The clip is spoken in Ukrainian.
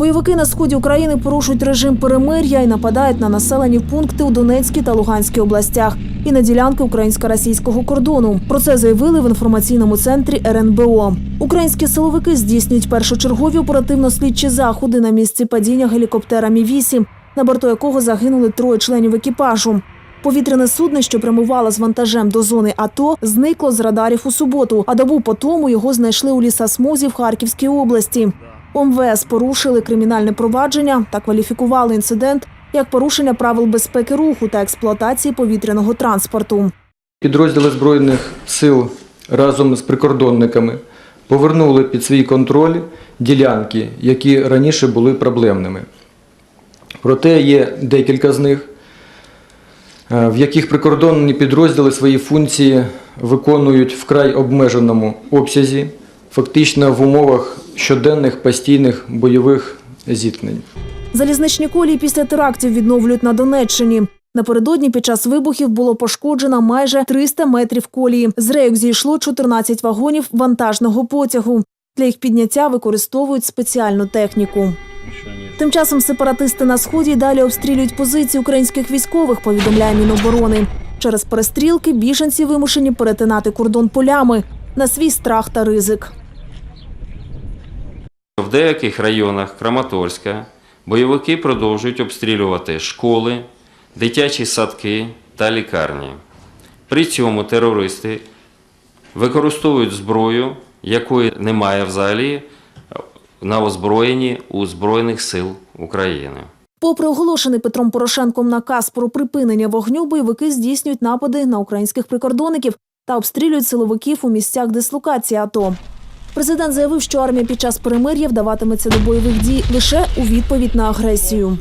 Бойовики на сході України порушують режим перемир'я і нападають на населені пункти у Донецькій та Луганській областях і на ділянки українсько-російського кордону. Про це заявили в інформаційному центрі РНБО. Українські силовики здійснюють першочергові оперативно-слідчі заходи на місці падіння гелікоптера Мі-8, на борту якого загинули троє членів екіпажу. Повітряне судно, що прямувало з вантажем до зони АТО, зникло з радарів у суботу, а добу по тому його знайшли у лісосмузі в Харківській області. У МВС порушили кримінальне провадження та кваліфікували інцидент як порушення правил безпеки руху та експлуатації повітряного транспорту. Підрозділи Збройних сил разом з прикордонниками повернули під свій контроль ділянки, які раніше були проблемними. Проте є декілька з них, е, в яких прикордонні підрозділи свої функції виконують вкрай обмеженому обсязі, фактично в умовах щоденних постійних бойових зіткнень. Залізничні колії після терактів відновлюють на Донеччині. Напередодні під час вибухів було пошкоджено майже 300 метрів колії. З рейок зійшло 14 вагонів вантажного потягу. Для їх підняття використовують спеціальну техніку. Тим часом сепаратисти на сході далі обстрілюють позиції українських військових, повідомляє Міноборони. Через перестрілки біженці вимушені перетинати кордон полями на свій страх та ризик. Деяких районах Краматорська бойовики продовжують обстрілювати школи, дитячі садки та лікарні. При цьому терористи використовують зброю, якої немає взагалі на озброєнні у Збройних сил України. Попри оголошений Петром Порошенком наказ про припинення вогню, бойовики здійснюють напади на українських прикордонників та обстрілюють силовиків у місцях дислокації АТО. Президент заявив, що армія під час перемир'я вдаватиметься до бойових дій лише у відповідь на агресію.